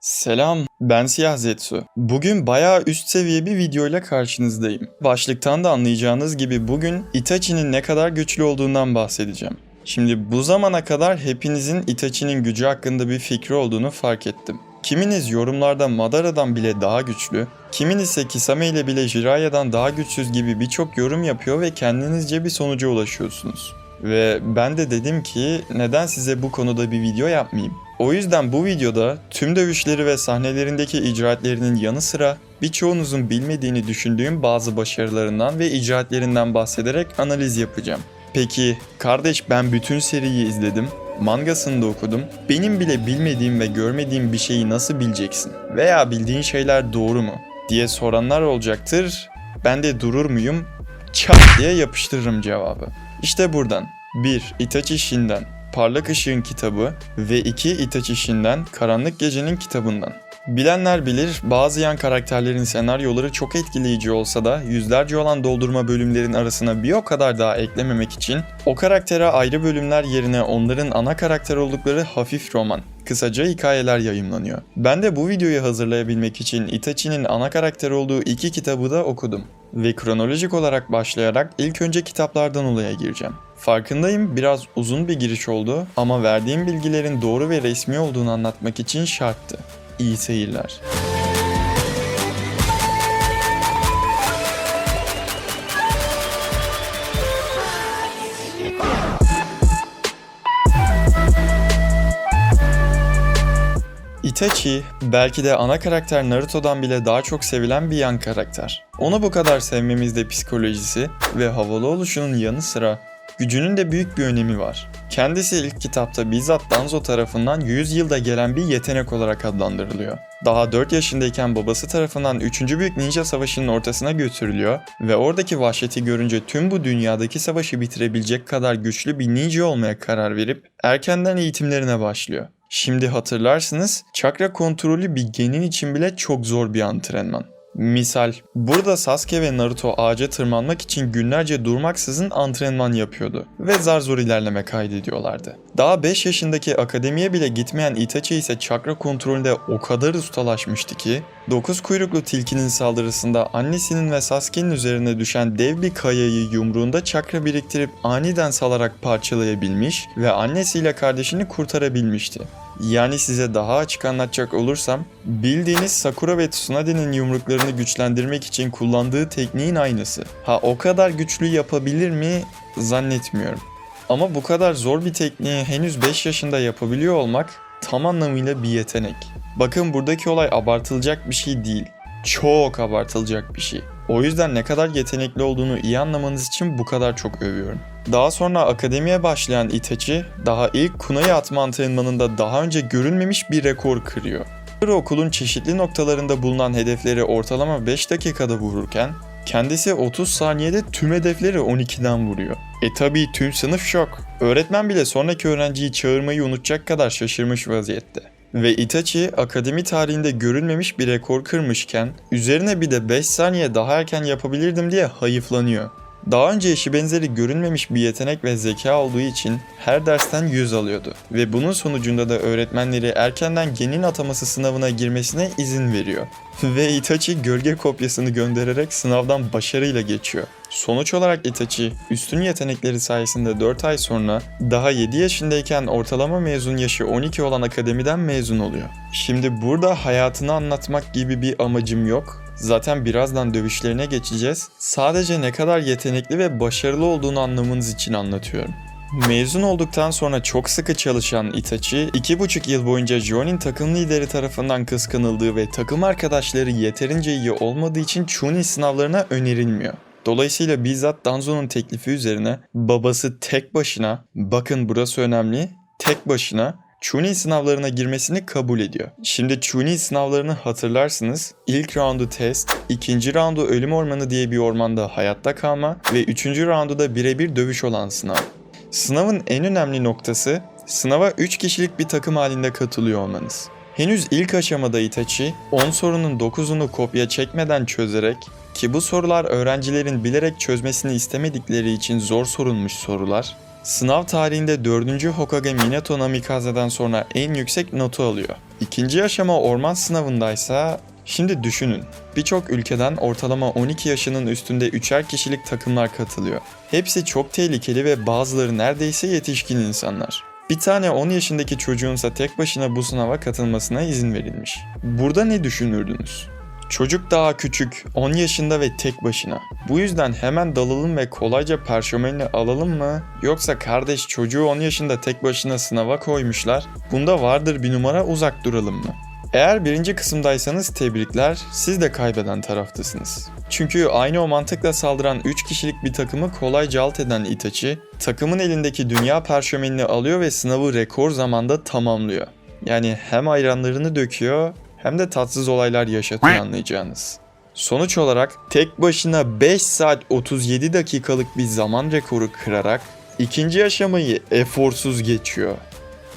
Selam, ben Siyah Zetsu. Bugün bayağı üst seviye bir videoyla karşınızdayım. Başlıktan da anlayacağınız gibi bugün Itachi'nin ne kadar güçlü olduğundan bahsedeceğim. Şimdi bu zamana kadar hepinizin Itachi'nin gücü hakkında bir fikri olduğunu fark ettim. Kiminiz yorumlarda Madara'dan bile daha güçlü, kimin ise Kisame ile bile Jiraiya'dan daha güçsüz gibi birçok yorum yapıyor ve kendinizce bir sonuca ulaşıyorsunuz. Ve ben de dedim ki neden size bu konuda bir video yapmayayım? O yüzden bu videoda tüm dövüşleri ve sahnelerindeki icraatlerinin yanı sıra birçoğunuzun bilmediğini düşündüğüm bazı başarılarından ve icraatlerinden bahsederek analiz yapacağım. Peki kardeş ben bütün seriyi izledim, mangasını da okudum. Benim bile bilmediğim ve görmediğim bir şeyi nasıl bileceksin? Veya bildiğin şeyler doğru mu? diye soranlar olacaktır. Ben de durur muyum? Çat diye yapıştırırım cevabı. İşte buradan 1. Itachi Shin'den Parlak Işığın kitabı ve 2. Itachi Shin'den Karanlık Gecenin kitabından. Bilenler bilir bazı yan karakterlerin senaryoları çok etkileyici olsa da yüzlerce olan doldurma bölümlerin arasına bir o kadar daha eklememek için o karaktere ayrı bölümler yerine onların ana karakter oldukları hafif roman, kısaca hikayeler yayımlanıyor. Ben de bu videoyu hazırlayabilmek için Itachi'nin ana karakter olduğu iki kitabı da okudum. Ve kronolojik olarak başlayarak ilk önce kitaplardan olaya gireceğim. Farkındayım biraz uzun bir giriş oldu ama verdiğim bilgilerin doğru ve resmi olduğunu anlatmak için şarttı. İyi seyirler. Itachi belki de ana karakter Naruto'dan bile daha çok sevilen bir yan karakter. Onu bu kadar sevmemizde psikolojisi ve havalı oluşunun yanı sıra gücünün de büyük bir önemi var. Kendisi ilk kitapta bizzat Danzo tarafından 100 yılda gelen bir yetenek olarak adlandırılıyor. Daha 4 yaşındayken babası tarafından 3. Büyük Ninja Savaşı'nın ortasına götürülüyor ve oradaki vahşeti görünce tüm bu dünyadaki savaşı bitirebilecek kadar güçlü bir ninja olmaya karar verip erkenden eğitimlerine başlıyor. Şimdi hatırlarsınız çakra kontrolü bir genin için bile çok zor bir antrenman. Misal, burada Sasuke ve Naruto ağaca tırmanmak için günlerce durmaksızın antrenman yapıyordu ve zar zor ilerleme kaydediyorlardı. Daha 5 yaşındaki akademiye bile gitmeyen Itachi ise çakra kontrolünde o kadar ustalaşmıştı ki, 9 kuyruklu tilkinin saldırısında annesinin ve Sasuke'nin üzerine düşen dev bir kayayı yumruğunda çakra biriktirip aniden salarak parçalayabilmiş ve annesiyle kardeşini kurtarabilmişti. Yani size daha açık anlatacak olursam, bildiğiniz Sakura ve Tsunade'nin yumruklarını güçlendirmek için kullandığı tekniğin aynısı. Ha o kadar güçlü yapabilir mi zannetmiyorum. Ama bu kadar zor bir tekniği henüz 5 yaşında yapabiliyor olmak tam anlamıyla bir yetenek. Bakın buradaki olay abartılacak bir şey değil. Çok abartılacak bir şey. O yüzden ne kadar yetenekli olduğunu iyi anlamanız için bu kadar çok övüyorum. Daha sonra akademiye başlayan Itachi, daha ilk kunai atma antrenmanında daha önce görülmemiş bir rekor kırıyor. Okulun çeşitli noktalarında bulunan hedefleri ortalama 5 dakikada vururken, kendisi 30 saniyede tüm hedefleri 12'den vuruyor. E tabi tüm sınıf şok. Öğretmen bile sonraki öğrenciyi çağırmayı unutacak kadar şaşırmış vaziyette. Ve Itachi akademi tarihinde görülmemiş bir rekor kırmışken üzerine bir de 5 saniye daha erken yapabilirdim diye hayıflanıyor. Daha önce eşi benzeri görünmemiş bir yetenek ve zeka olduğu için her dersten 100 alıyordu. Ve bunun sonucunda da öğretmenleri erkenden genin ataması sınavına girmesine izin veriyor. Ve Itachi gölge kopyasını göndererek sınavdan başarıyla geçiyor. Sonuç olarak Itachi, üstün yetenekleri sayesinde 4 ay sonra daha 7 yaşındayken ortalama mezun yaşı 12 olan akademiden mezun oluyor. Şimdi burada hayatını anlatmak gibi bir amacım yok. Zaten birazdan dövüşlerine geçeceğiz. Sadece ne kadar yetenekli ve başarılı olduğunu anlamanız için anlatıyorum. Mezun olduktan sonra çok sıkı çalışan Itachi, iki buçuk yıl boyunca Jonin takım lideri tarafından kıskanıldığı ve takım arkadaşları yeterince iyi olmadığı için Chunin sınavlarına önerilmiyor. Dolayısıyla bizzat Danzo'nun teklifi üzerine babası tek başına, bakın burası önemli, tek başına Chunin sınavlarına girmesini kabul ediyor. Şimdi Chunin sınavlarını hatırlarsınız. İlk roundu test, ikinci roundu ölüm ormanı diye bir ormanda hayatta kalma ve üçüncü roundu da birebir dövüş olan sınav. Sınavın en önemli noktası sınava 3 kişilik bir takım halinde katılıyor olmanız. Henüz ilk aşamada Itachi 10 sorunun 9'unu kopya çekmeden çözerek ki bu sorular öğrencilerin bilerek çözmesini istemedikleri için zor sorulmuş sorular, sınav tarihinde 4. Hokage Minato Namikaze'den sonra en yüksek notu alıyor. İkinci aşama orman sınavındaysa şimdi düşünün. Birçok ülkeden ortalama 12 yaşının üstünde üçer kişilik takımlar katılıyor. Hepsi çok tehlikeli ve bazıları neredeyse yetişkin insanlar. Bir tane 10 yaşındaki çocuğunsa tek başına bu sınava katılmasına izin verilmiş. Burada ne düşünürdünüz? Çocuk daha küçük, 10 yaşında ve tek başına. Bu yüzden hemen dalalım ve kolayca perşemelini alalım mı? Yoksa kardeş çocuğu 10 yaşında tek başına sınava koymuşlar. Bunda vardır bir numara uzak duralım mı? Eğer birinci kısımdaysanız tebrikler, siz de kaybeden taraftasınız. Çünkü aynı o mantıkla saldıran 3 kişilik bir takımı kolayca alt eden Itachi, takımın elindeki dünya perşemenini alıyor ve sınavı rekor zamanda tamamlıyor. Yani hem ayranlarını döküyor hem de tatsız olaylar yaşatıyor anlayacağınız. Sonuç olarak tek başına 5 saat 37 dakikalık bir zaman rekoru kırarak ikinci aşamayı eforsuz geçiyor.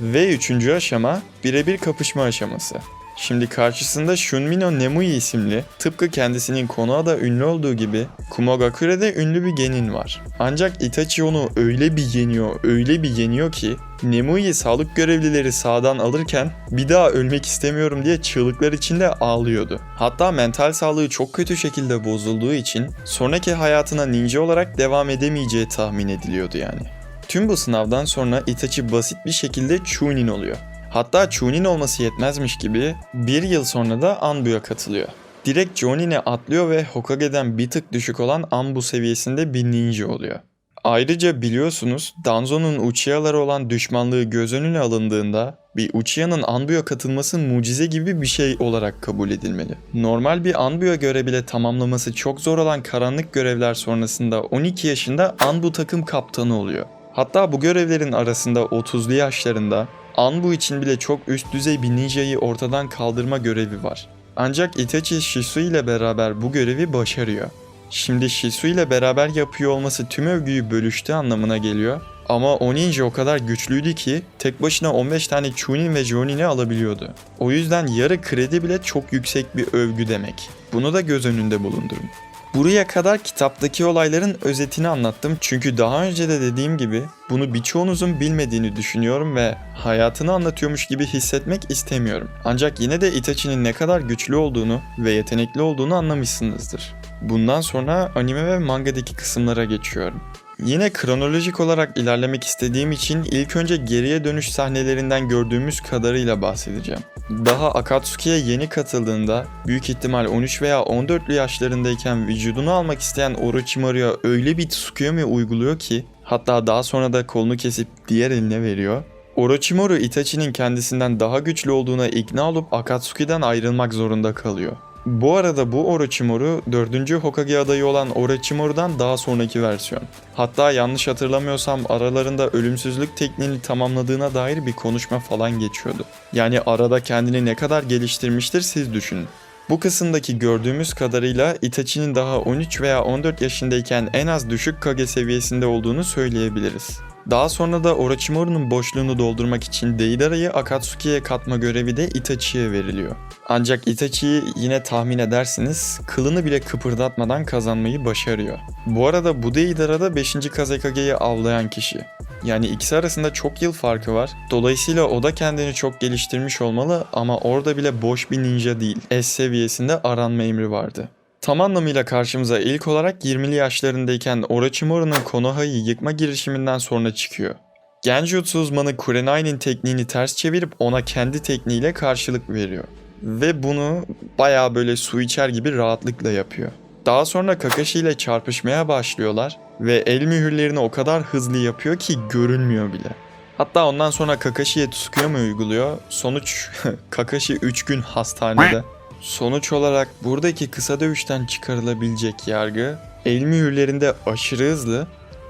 Ve üçüncü aşama birebir kapışma aşaması. Şimdi karşısında Shunmino Nemui isimli, tıpkı kendisinin konuğa da ünlü olduğu gibi Kumogakure'de ünlü bir genin var. Ancak Itachi onu öyle bir yeniyor, öyle bir yeniyor ki Nemui'yi sağlık görevlileri sağdan alırken bir daha ölmek istemiyorum diye çığlıklar içinde ağlıyordu. Hatta mental sağlığı çok kötü şekilde bozulduğu için sonraki hayatına ninja olarak devam edemeyeceği tahmin ediliyordu yani. Tüm bu sınavdan sonra Itachi basit bir şekilde Chunin oluyor. Hatta Chunin olması yetmezmiş gibi bir yıl sonra da Anbu'ya katılıyor. Direkt Jonin'e atlıyor ve Hokage'den bir tık düşük olan Anbu seviyesinde bir ninja oluyor. Ayrıca biliyorsunuz Danzo'nun Uchiha'lara olan düşmanlığı göz önüne alındığında bir Uchiha'nın Anbu'ya katılması mucize gibi bir şey olarak kabul edilmeli. Normal bir Anbu'ya göre bile tamamlaması çok zor olan karanlık görevler sonrasında 12 yaşında Anbu takım kaptanı oluyor. Hatta bu görevlerin arasında 30'lu yaşlarında Anbu için bile çok üst düzey bir ninjayı ortadan kaldırma görevi var. Ancak Itachi Shisui ile beraber bu görevi başarıyor. Şimdi Shisui ile beraber yapıyor olması tüm övgüyü bölüştüğü anlamına geliyor. Ama o ninja o kadar güçlüydü ki tek başına 15 tane Chunin ve Jonin'i alabiliyordu. O yüzden yarı kredi bile çok yüksek bir övgü demek. Bunu da göz önünde bulundurun. Buraya kadar kitaptaki olayların özetini anlattım çünkü daha önce de dediğim gibi bunu birçoğunuzun bilmediğini düşünüyorum ve hayatını anlatıyormuş gibi hissetmek istemiyorum. Ancak yine de Itachi'nin ne kadar güçlü olduğunu ve yetenekli olduğunu anlamışsınızdır. Bundan sonra anime ve mangadaki kısımlara geçiyorum. Yine kronolojik olarak ilerlemek istediğim için ilk önce geriye dönüş sahnelerinden gördüğümüz kadarıyla bahsedeceğim. Daha Akatsuki'ye yeni katıldığında büyük ihtimal 13 veya 14'lü yaşlarındayken vücudunu almak isteyen Orochimaru'ya öyle bir Tsukuyomi uyguluyor ki hatta daha sonra da kolunu kesip diğer eline veriyor. Orochimaru Itachi'nin kendisinden daha güçlü olduğuna ikna olup Akatsuki'den ayrılmak zorunda kalıyor. Bu arada bu Orochimaru 4. Hokage adayı olan Orochimaru'dan daha sonraki versiyon. Hatta yanlış hatırlamıyorsam aralarında ölümsüzlük tekniğini tamamladığına dair bir konuşma falan geçiyordu. Yani arada kendini ne kadar geliştirmiştir siz düşünün. Bu kısımdaki gördüğümüz kadarıyla Itachi'nin daha 13 veya 14 yaşındayken en az düşük Kage seviyesinde olduğunu söyleyebiliriz. Daha sonra da Orochimaru'nun boşluğunu doldurmak için Deidara'yı Akatsuki'ye katma görevi de Itachi'ye veriliyor. Ancak Itachi'yi yine tahmin edersiniz kılını bile kıpırdatmadan kazanmayı başarıyor. Bu arada bu Deidara da 5. Kazekage'yi avlayan kişi. Yani ikisi arasında çok yıl farkı var. Dolayısıyla o da kendini çok geliştirmiş olmalı ama orada bile boş bir ninja değil. S seviyesinde aranma emri vardı. Tam anlamıyla karşımıza ilk olarak 20'li yaşlarındayken Orochimaru'nun Konoha'yı yıkma girişiminden sonra çıkıyor. Genjutsu uzmanı Kurenai'nin tekniğini ters çevirip ona kendi tekniğiyle karşılık veriyor. Ve bunu bayağı böyle su içer gibi rahatlıkla yapıyor. Daha sonra Kakashi ile çarpışmaya başlıyorlar ve el mühürlerini o kadar hızlı yapıyor ki görünmüyor bile. Hatta ondan sonra Kakashi'ye Tsukuyomi uyguluyor. Sonuç Kakashi 3 gün hastanede. Sonuç olarak buradaki kısa dövüşten çıkarılabilecek yargı el mühürlerinde aşırı hızlı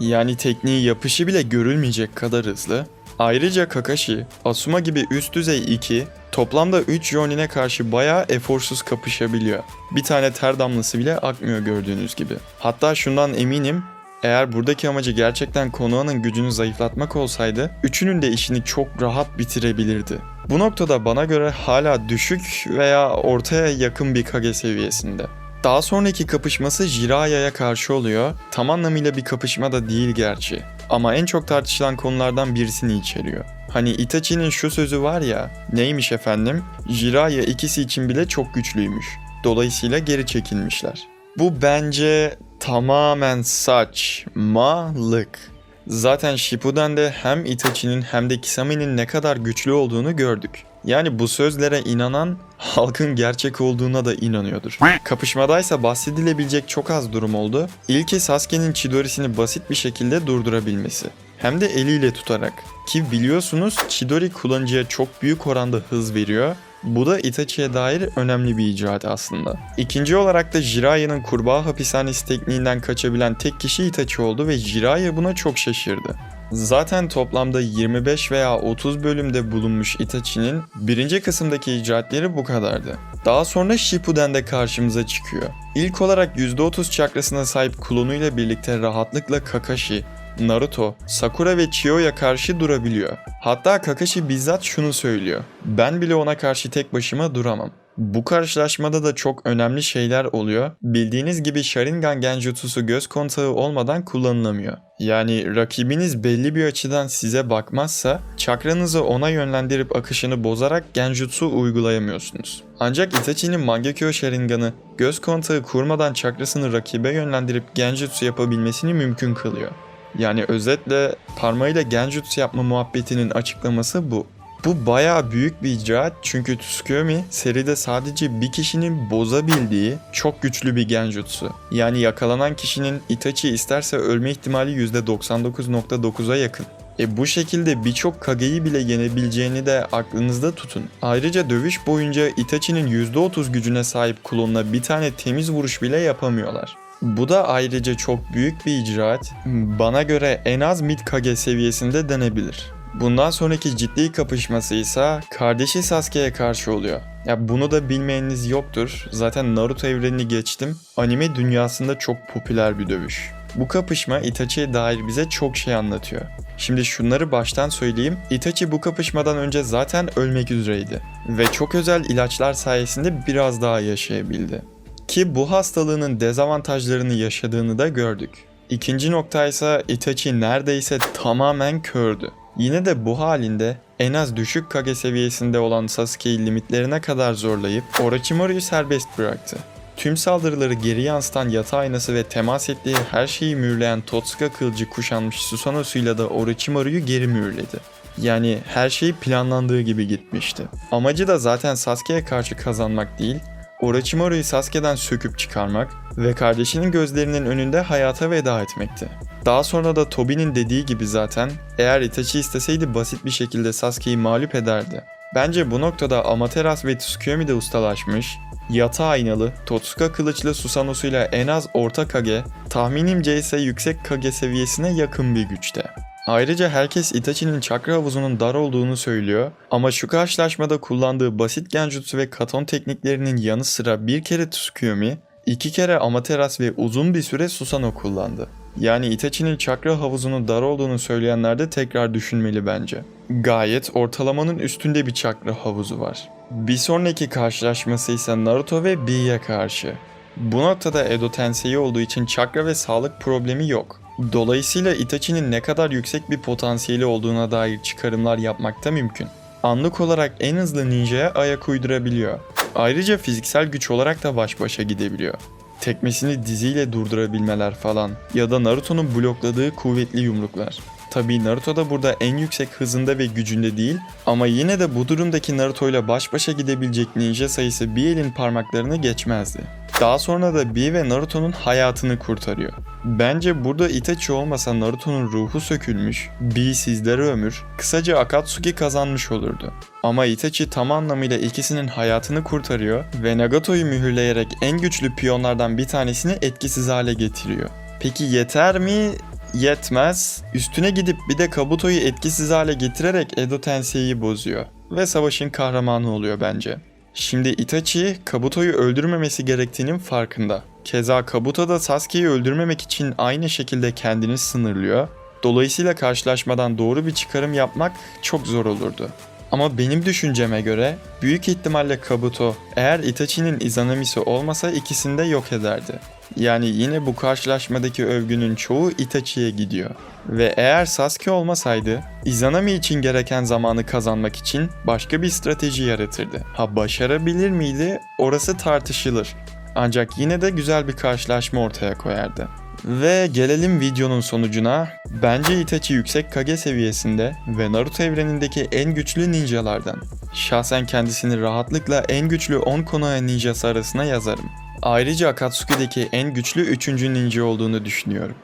yani tekniği yapışı bile görülmeyecek kadar hızlı. Ayrıca Kakashi, Asuma gibi üst düzey 2, toplamda 3 Jonin'e karşı bayağı eforsuz kapışabiliyor. Bir tane ter damlası bile akmıyor gördüğünüz gibi. Hatta şundan eminim, eğer buradaki amacı gerçekten Konoha'nın gücünü zayıflatmak olsaydı, üçünün de işini çok rahat bitirebilirdi. Bu noktada bana göre hala düşük veya ortaya yakın bir Kage seviyesinde. Daha sonraki kapışması Jiraiya karşı oluyor. Tam anlamıyla bir kapışma da değil gerçi. ama en çok tartışılan konulardan birisini içeriyor. Hani Itachi'nin şu sözü var ya, neymiş efendim? Jiraiya ikisi için bile çok güçlüymüş. Dolayısıyla geri çekilmişler. Bu bence tamamen saçmalık. Zaten Shippuden'de hem Itachi'nin hem de Kisami'nin ne kadar güçlü olduğunu gördük. Yani bu sözlere inanan halkın gerçek olduğuna da inanıyordur. Kapışmadaysa bahsedilebilecek çok az durum oldu. İlki Sasuke'nin Chidori'sini basit bir şekilde durdurabilmesi. Hem de eliyle tutarak. Ki biliyorsunuz Chidori kullanıcıya çok büyük oranda hız veriyor. Bu da Itachi'ye dair önemli bir icraat aslında. İkinci olarak da Jiraiya'nın kurbağa hapishanesi tekniğinden kaçabilen tek kişi Itachi oldu ve Jiraiya buna çok şaşırdı. Zaten toplamda 25 veya 30 bölümde bulunmuş Itachi'nin birinci kısımdaki icraatleri bu kadardı. Daha sonra Shippuden'de karşımıza çıkıyor. İlk olarak %30 çakrasına sahip klonuyla birlikte rahatlıkla Kakashi, Naruto, Sakura ve Chiyo'ya karşı durabiliyor. Hatta Kakashi bizzat şunu söylüyor. Ben bile ona karşı tek başıma duramam. Bu karşılaşmada da çok önemli şeyler oluyor. Bildiğiniz gibi Sharingan Genjutsu'su göz kontağı olmadan kullanılamıyor. Yani rakibiniz belli bir açıdan size bakmazsa çakranızı ona yönlendirip akışını bozarak Genjutsu uygulayamıyorsunuz. Ancak Itachi'nin Mangekyo Sharingan'ı göz kontağı kurmadan çakrasını rakibe yönlendirip Genjutsu yapabilmesini mümkün kılıyor. Yani özetle parmağıyla genjutsu yapma muhabbetinin açıklaması bu. Bu bayağı büyük bir icraat çünkü Tsukuyomi seride sadece bir kişinin bozabildiği çok güçlü bir genjutsu. Yani yakalanan kişinin Itachi isterse ölme ihtimali %99.9'a yakın. E bu şekilde birçok Kage'yi bile yenebileceğini de aklınızda tutun. Ayrıca dövüş boyunca Itachi'nin %30 gücüne sahip klonuna bir tane temiz vuruş bile yapamıyorlar. Bu da ayrıca çok büyük bir icraat. Bana göre en az mid Kage seviyesinde denebilir. Bundan sonraki ciddi kapışması ise kardeşi Sasuke'ye karşı oluyor. Ya bunu da bilmeyeniniz yoktur. Zaten Naruto evrenini geçtim. Anime dünyasında çok popüler bir dövüş. Bu kapışma Itachi'ye dair bize çok şey anlatıyor. Şimdi şunları baştan söyleyeyim. Itachi bu kapışmadan önce zaten ölmek üzereydi. Ve çok özel ilaçlar sayesinde biraz daha yaşayabildi. Ki bu hastalığının dezavantajlarını yaşadığını da gördük. İkinci nokta ise Itachi neredeyse tamamen kördü. Yine de bu halinde en az düşük Kage seviyesinde olan Sasuke'yi limitlerine kadar zorlayıp Orochimaru'yu serbest bıraktı. Tüm saldırıları geri yansıtan yata aynası ve temas ettiği her şeyi mühürleyen Totsuka kılıcı kuşanmış Susanoosu'yla da Orochimaru'yu geri mühürledi. Yani her şey planlandığı gibi gitmişti. Amacı da zaten Sasuke'ye karşı kazanmak değil, Orochimaru'yu Sasuke'den söküp çıkarmak ve kardeşinin gözlerinin önünde hayata veda etmekti. Daha sonra da Tobi'nin dediği gibi zaten eğer Itachi isteseydi basit bir şekilde Sasuke'yi mağlup ederdi. Bence bu noktada Amaterasu ve Tsukuyomi de ustalaşmış, yata aynalı, Totsuka kılıçlı Susanoosu'yla en az orta Kage, tahminimce ise yüksek Kage seviyesine yakın bir güçte. Ayrıca herkes Itachi'nin çakra havuzunun dar olduğunu söylüyor ama şu karşılaşmada kullandığı basit genjutsu ve katon tekniklerinin yanı sıra bir kere Tsukuyomi, iki kere Amaterasu ve uzun bir süre Susanoo kullandı. Yani Itachi'nin çakra havuzunun dar olduğunu söyleyenler de tekrar düşünmeli bence. Gayet ortalamanın üstünde bir çakra havuzu var. Bir sonraki karşılaşması ise Naruto ve Bi'ye karşı. Bu noktada Edo Tensei olduğu için çakra ve sağlık problemi yok. Dolayısıyla Itachi'nin ne kadar yüksek bir potansiyeli olduğuna dair çıkarımlar yapmak da mümkün. Anlık olarak en hızlı ninja'ya ayak uydurabiliyor. Ayrıca fiziksel güç olarak da baş başa gidebiliyor. Tekmesini diziyle durdurabilmeler falan ya da Naruto'nun blokladığı kuvvetli yumruklar. Tabii Naruto da burada en yüksek hızında ve gücünde değil ama yine de bu durumdaki Naruto ile baş başa gidebilecek ninja sayısı bir elin parmaklarını geçmezdi. Daha sonra da Bee ve Naruto'nun hayatını kurtarıyor. Bence burada Itachi olmasa Naruto'nun ruhu sökülmüş, Bee sizlere ömür, kısaca Akatsuki kazanmış olurdu. Ama Itachi tam anlamıyla ikisinin hayatını kurtarıyor ve Nagato'yu mühürleyerek en güçlü piyonlardan bir tanesini etkisiz hale getiriyor. Peki yeter mi? Yetmez. Üstüne gidip bir de Kabuto'yu etkisiz hale getirerek Edo Tensei'yi bozuyor. Ve savaşın kahramanı oluyor bence. Şimdi Itachi, Kabuto'yu öldürmemesi gerektiğinin farkında. Keza Kabuto da Sasuke'yi öldürmemek için aynı şekilde kendini sınırlıyor. Dolayısıyla karşılaşmadan doğru bir çıkarım yapmak çok zor olurdu. Ama benim düşünceme göre büyük ihtimalle Kabuto eğer Itachi'nin Izanami'si olmasa ikisini de yok ederdi. Yani yine bu karşılaşmadaki övgünün çoğu Itachi'ye gidiyor. Ve eğer Sasuke olmasaydı, Izanami için gereken zamanı kazanmak için başka bir strateji yaratırdı. Ha başarabilir miydi? Orası tartışılır. Ancak yine de güzel bir karşılaşma ortaya koyardı. Ve gelelim videonun sonucuna. Bence Itachi yüksek Kage seviyesinde ve Naruto evrenindeki en güçlü ninjalardan. Şahsen kendisini rahatlıkla en güçlü 10 Konoha ninjası arasına yazarım. Ayrıca Akatsuki'deki en güçlü 3. ninja olduğunu düşünüyorum.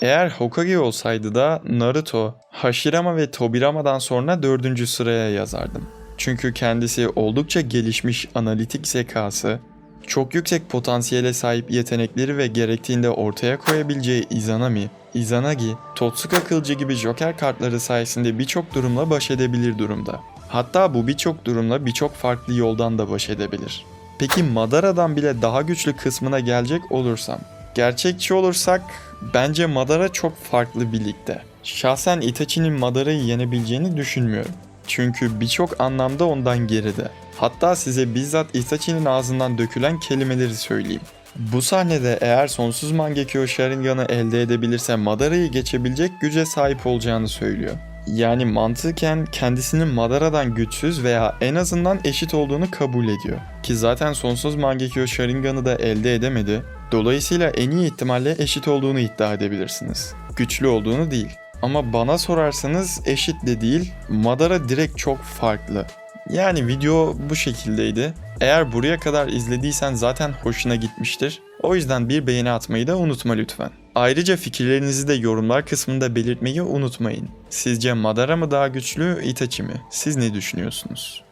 Eğer Hokage olsaydı da Naruto, Hashirama ve Tobirama'dan sonra 4. sıraya yazardım. Çünkü kendisi oldukça gelişmiş analitik zekası, çok yüksek potansiyele sahip yetenekleri ve gerektiğinde ortaya koyabileceği Izanami, Izanagi, Totsuka kılıcı gibi Joker kartları sayesinde birçok durumla baş edebilir durumda. Hatta bu birçok durumla birçok farklı yoldan da baş edebilir. Peki Madara'dan bile daha güçlü kısmına gelecek olursam, gerçekçi olursak bence Madara çok farklı bir ligde. Şahsen Itachi'nin Madara'yı yenebileceğini düşünmüyorum. Çünkü birçok anlamda ondan geride. Hatta size bizzat Itachi'nin ağzından dökülen kelimeleri söyleyeyim. Bu sahnede eğer sonsuz Mangekyo Sharingan'ı elde edebilirse Madara'yı geçebilecek güce sahip olacağını söylüyor. Yani mantıken kendisinin Madara'dan güçsüz veya en azından eşit olduğunu kabul ediyor. Ki zaten sonsuz Mangekyo Sharingan'ı da elde edemedi. Dolayısıyla en iyi ihtimalle eşit olduğunu iddia edebilirsiniz. Güçlü olduğunu değil. Ama bana sorarsanız eşit de değil, Madara direkt çok farklı. Yani video bu şekildeydi. Eğer buraya kadar izlediysen zaten hoşuna gitmiştir. O yüzden bir beğeni atmayı da unutma lütfen. Ayrıca fikirlerinizi de yorumlar kısmında belirtmeyi unutmayın. Sizce Madara mı daha güçlü, Itachi mi? Siz ne düşünüyorsunuz?